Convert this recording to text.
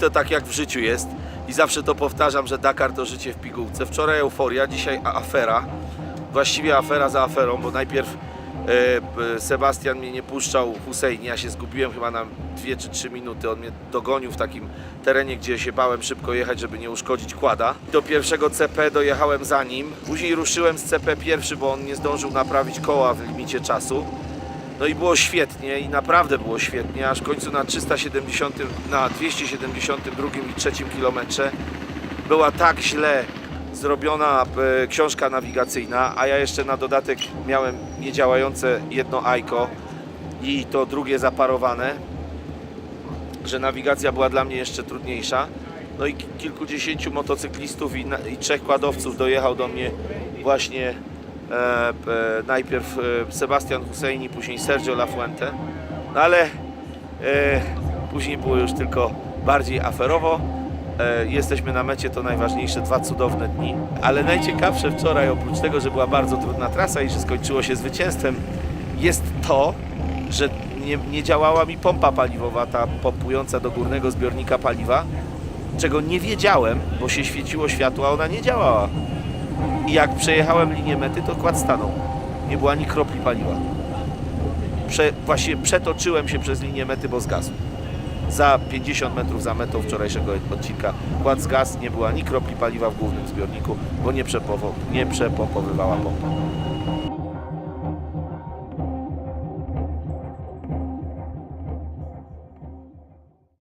to tak jak w życiu jest i zawsze to powtarzam, że Dakar to życie w pigułce. Wczoraj euforia, dzisiaj afera. Właściwie afera za aferą, bo najpierw e, Sebastian mnie nie puszczał Hussein, ja się zgubiłem chyba na 2 czy 3 minuty, on mnie dogonił w takim terenie, gdzie się bałem szybko jechać, żeby nie uszkodzić kłada. Do pierwszego CP dojechałem za nim, później ruszyłem z CP pierwszy, bo on nie zdążył naprawić koła w limicie czasu. No i było świetnie i naprawdę było świetnie, aż w końcu na 370, na 272 i 3 kilometrze była tak źle zrobiona e, książka nawigacyjna, a ja jeszcze na dodatek miałem niedziałające jedno AIKO i to drugie zaparowane, że nawigacja była dla mnie jeszcze trudniejsza. No i ki- kilkudziesięciu motocyklistów i, i trzech kładowców dojechał do mnie właśnie najpierw e, Sebastian Husseini, później Sergio Lafuente. No ale e, później było już tylko bardziej aferowo. E, jesteśmy na mecie, to najważniejsze, dwa cudowne dni. Ale najciekawsze wczoraj, oprócz tego, że była bardzo trudna trasa i że skończyło się zwycięstwem, jest to, że nie, nie działała mi pompa paliwowa, ta pompująca do górnego zbiornika paliwa, czego nie wiedziałem, bo się świeciło światło, a ona nie działała. I jak przejechałem linię mety, to kład stanął. Nie było ani kropli paliwa. Prze, właśnie przetoczyłem się przez linię mety, bo zgasł. Za 50 metrów za metą wczorajszego odcinka kład zgasł, nie było ani kropli paliwa w głównym zbiorniku, bo nie, przepowo, nie przepompowywała pompa.